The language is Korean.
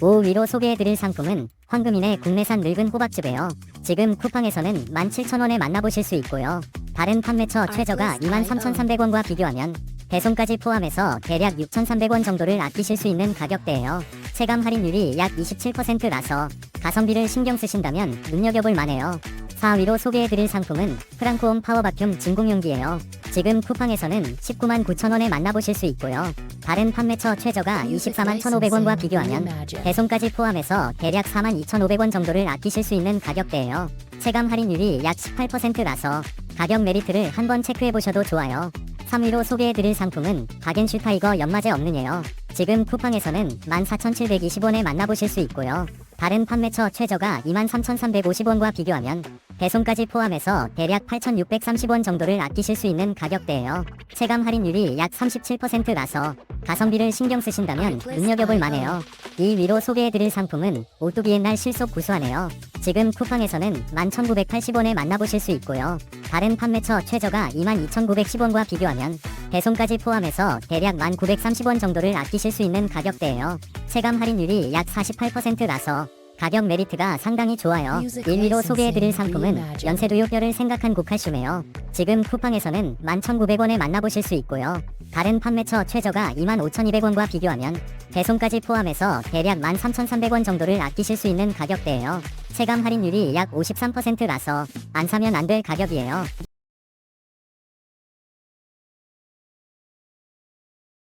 5 위로 소개해드릴 상품은 황금인의 국내산 늙은 호박즙이에요. 지금 쿠팡에서는 17,000원에 만나보실 수 있고요. 다른 판매처 최저가 23,300원과 비교하면 배송까지 포함해서 대략 6,300원 정도를 아끼실 수 있는 가격대예요. 체감 할인율이 약 27%라서 가성비를 신경 쓰신다면 눈여겨볼 만해요. 4위로 소개해드릴 상품은 프랑코온 파워바큐um 진공용기예요. 지금 쿠팡에서는 199만 9천원에 만나보실 수 있고요. 다른 판매처 최저가 24만 1,500원과 비교하면 배송까지 포함해서 대략 4만 2,500원 정도를 아끼실 수 있는 가격대예요. 체감 할인율이 약 18%라서 가격 메리트를 한번 체크해보셔도 좋아요. 3위로 소개해드릴 상품은 바겐슈 타이거 연마제 없는예요. 지금 쿠팡에서는 14,720원에 만나보실 수 있고요. 다른 판매처 최저가 23,350원과 비교하면 배송까지 포함해서 대략 8,630원 정도를 아끼실 수 있는 가격대예요. 체감 할인율이 약 37%라서 가성비를 신경 쓰신다면 눈여겨볼 만해요. 이 위로 소개해드릴 상품은 오뚜기 옛날 실속 구수하네요. 지금 쿠팡에서는 11,980원에 만나보실 수 있고요. 다른 판매처 최저가 22,910원과 비교하면 배송까지 포함해서 대략 1,930원 정도를 아끼실 수 있는 가격대예요. 체감 할인율이 약 48%라서 가격 메리트가 상당히 좋아요. 1위로 소개해드릴 상품은 연세두유뼈를 생각한 고칼슘이에요. 지금 쿠팡에서는 11,900원에 만나보실 수 있고요. 다른 판매처 최저가 25,200원과 비교하면 배송까지 포함해서 대략 13,300원 정도를 아끼실 수 있는 가격대예요. 체감 할인율이 약 53%라서 안 사면 안 될 가격이에요.